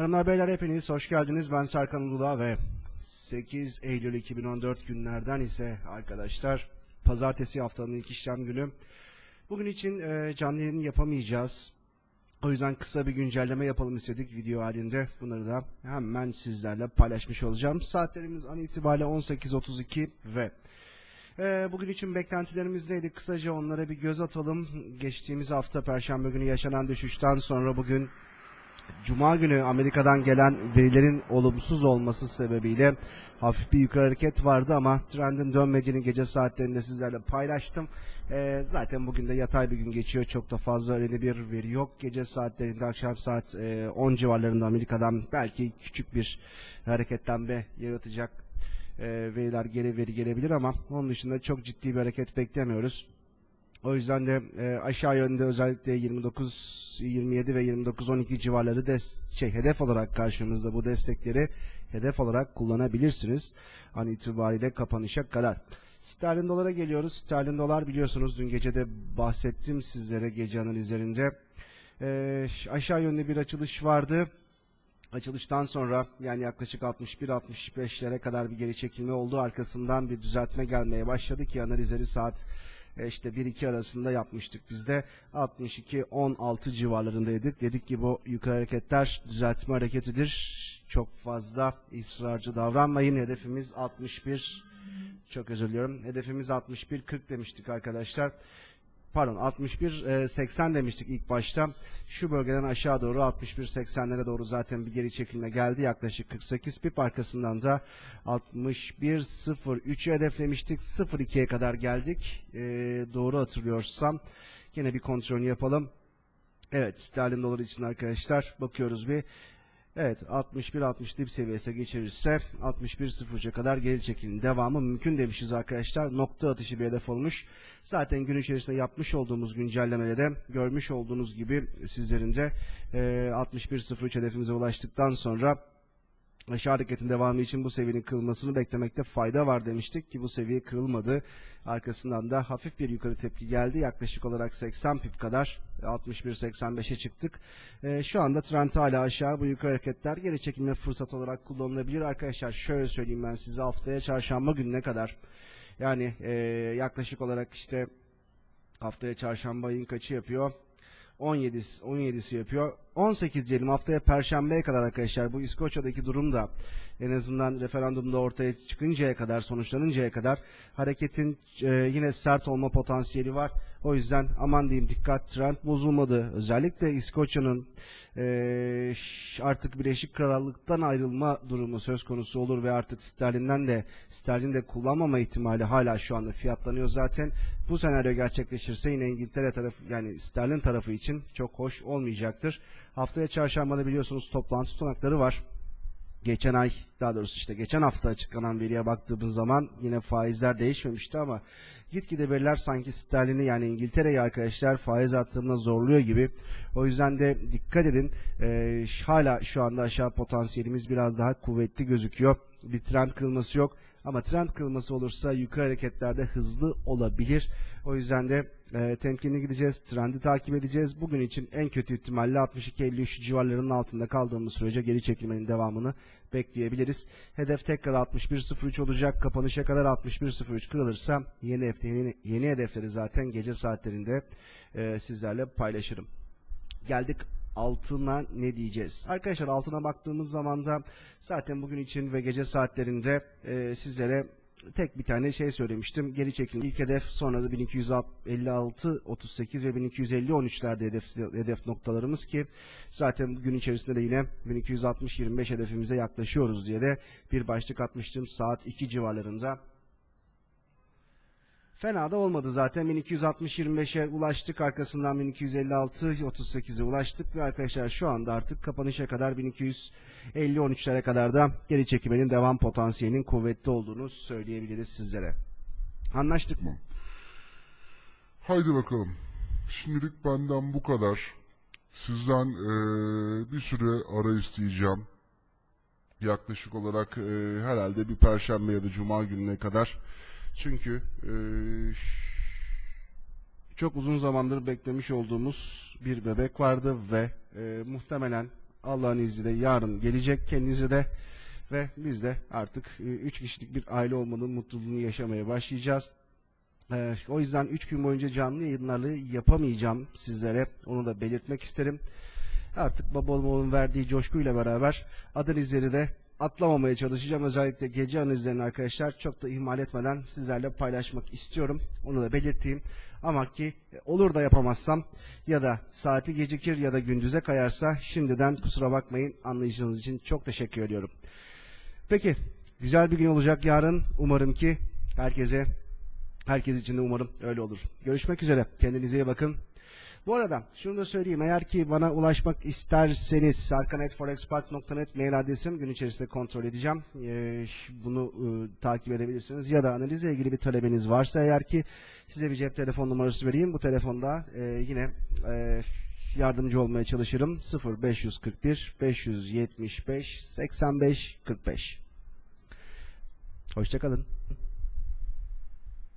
Hanımlar beyler hepiniz hoş geldiniz. Ben Serkan Uludağ ve 8 Eylül 2014 günlerden ise arkadaşlar pazartesi haftanın ilk işlem günü. Bugün için e, canlı yayın yapamayacağız. O yüzden kısa bir güncelleme yapalım istedik video halinde. Bunları da hemen sizlerle paylaşmış olacağım. Saatlerimiz an itibariyle 18.32 ve ee, bugün için beklentilerimiz neydi? Kısaca onlara bir göz atalım. Geçtiğimiz hafta Perşembe günü yaşanan düşüşten sonra bugün Cuma günü Amerika'dan gelen verilerin olumsuz olması sebebiyle hafif bir yukarı hareket vardı ama trendin dönmediğini gece saatlerinde sizlerle paylaştım. Ee, zaten bugün de yatay bir gün geçiyor. Çok da fazla öyle bir veri yok. Gece saatlerinde akşam saat e, 10 civarlarında Amerika'dan belki küçük bir hareketlenme yaratacak e, veriler geri veri gelebilir ama onun dışında çok ciddi bir hareket beklemiyoruz. O yüzden de e, aşağı yönde özellikle 29, 27 ve 29-12 civarları des şey hedef olarak karşımızda bu destekleri hedef olarak kullanabilirsiniz. An itibariyle kapanışa kadar. Sterlin dolara geliyoruz. Sterlin dolar biliyorsunuz dün gece de bahsettim sizlere gece analizlerinde. E, aşağı yönde bir açılış vardı. Açılıştan sonra yani yaklaşık 61-65'lere kadar bir geri çekilme oldu. Arkasından bir düzeltme gelmeye başladı ki analizleri saat işte 1-2 arasında yapmıştık biz de 62-16 civarlarındaydık. Dedik ki bu yukarı hareketler düzeltme hareketidir. Çok fazla ısrarcı davranmayın. Hedefimiz 61 çok özür diliyorum. Hedefimiz 61-40 demiştik arkadaşlar. Pardon 61-80 demiştik ilk başta. Şu bölgeden aşağı doğru 61-80'lere doğru zaten bir geri çekilme geldi. Yaklaşık 48 pip arkasından da 61-03'ü hedeflemiştik. 02'ye kadar geldik. Ee, doğru hatırlıyorsam. Yine bir kontrolünü yapalım. Evet sterlin doları için arkadaşlar bakıyoruz bir. Evet 61-60 dip seviyesi geçirirse 61-03'e kadar geri çekilin devamı mümkün demişiz arkadaşlar. Nokta atışı bir hedef olmuş. Zaten gün içerisinde yapmış olduğumuz güncellemede de görmüş olduğunuz gibi sizlerin de e, 61-03 hedefimize ulaştıktan sonra aşağı hareketin devamı için bu seviyenin kırılmasını beklemekte fayda var demiştik ki bu seviye kırılmadı. Arkasından da hafif bir yukarı tepki geldi. Yaklaşık olarak 80 pip kadar 61-85'e çıktık. Ee, şu anda trend hala aşağı. Bu yukarı hareketler geri çekilme fırsat olarak kullanılabilir. Arkadaşlar şöyle söyleyeyim ben size haftaya çarşamba gününe kadar yani e, yaklaşık olarak işte haftaya çarşamba ayın kaçı yapıyor? 17'si 17'si yapıyor. 18 diyelim haftaya perşembeye kadar arkadaşlar bu İskoçya'daki durum da en azından referandumda ortaya çıkıncaya kadar sonuçlanıncaya kadar hareketin e, yine sert olma potansiyeli var. O yüzden aman diyeyim dikkat trend bozulmadı. Özellikle İskoçya'nın e, artık Birleşik Krallık'tan ayrılma durumu söz konusu olur ve artık sterlinden de sterlin de kullanmama ihtimali hala şu anda fiyatlanıyor zaten. Bu senaryo gerçekleşirse yine İngiltere tarafı yani sterlin tarafı için çok hoş olmayacaktır. Haftaya çarşambada biliyorsunuz toplantı tutanakları var geçen ay daha doğrusu işte geçen hafta açıklanan veriye baktığımız zaman yine faizler değişmemişti ama gitgide veriler sanki sterlini yani İngiltere'yi arkadaşlar faiz arttırımına zorluyor gibi. O yüzden de dikkat edin ee, hala şu anda aşağı potansiyelimiz biraz daha kuvvetli gözüküyor. Bir trend kırılması yok ama trend kırılması olursa yukarı hareketlerde hızlı olabilir. O yüzden de e, temkinli gideceğiz. Trendi takip edeceğiz. Bugün için en kötü ihtimalle 62-53 civarlarının altında kaldığımız sürece geri çekilmenin devamını bekleyebiliriz. Hedef tekrar 61.03 olacak. Kapanışa kadar 61.03 kırılırsa yeni, hedef, yeni, yeni hedefleri zaten gece saatlerinde e, sizlerle paylaşırım. Geldik altına ne diyeceğiz? Arkadaşlar altına baktığımız zaman da zaten bugün için ve gece saatlerinde e, sizlere tek bir tane şey söylemiştim. Geri çekilme ilk hedef sonra da 1256 38 ve 1250 13'lerde hedef, hedef noktalarımız ki zaten gün içerisinde de yine 1260 25 hedefimize yaklaşıyoruz diye de bir başlık atmıştım saat 2 civarlarında. Fena da olmadı zaten. 1260-25'e ulaştık. Arkasından 1256-38'e ulaştık. Ve arkadaşlar şu anda artık kapanışa kadar 1250-13'lere kadar da geri çekilmenin devam potansiyelinin kuvvetli olduğunu söyleyebiliriz sizlere. Anlaştık mı? Haydi bakalım. Şimdilik benden bu kadar. Sizden eee, bir süre ara isteyeceğim. Yaklaşık olarak eee, herhalde bir perşembe ya da cuma gününe kadar. Çünkü eee, çok uzun zamandır beklemiş olduğumuz bir bebek vardı ve eee, muhtemelen Allah'ın izniyle yarın gelecek kendinize de ve biz de artık 3 kişilik bir aile olmanın mutluluğunu yaşamaya başlayacağız. Ee, o yüzden 3 gün boyunca canlı yayınları yapamayacağım sizlere. Onu da belirtmek isterim. Artık baba olmanın verdiği coşkuyla beraber analizleri de atlamamaya çalışacağım. Özellikle gece analizlerini arkadaşlar çok da ihmal etmeden sizlerle paylaşmak istiyorum. Onu da belirteyim. Ama ki olur da yapamazsam ya da saati gecikir ya da gündüze kayarsa şimdiden kusura bakmayın anlayışınız için çok teşekkür ediyorum. Peki güzel bir gün olacak yarın. Umarım ki herkese herkes için de umarım öyle olur. Görüşmek üzere. Kendinize iyi bakın. Bu arada şunu da söyleyeyim. Eğer ki bana ulaşmak isterseniz sarkanetforexpark.net mail adresim gün içerisinde kontrol edeceğim. Ee, bunu e, takip edebilirsiniz. Ya da analizle ilgili bir talebiniz varsa eğer ki size bir cep telefon numarası vereyim. Bu telefonda e, yine e, yardımcı olmaya çalışırım. 0541 575 85 45 Hoşçakalın.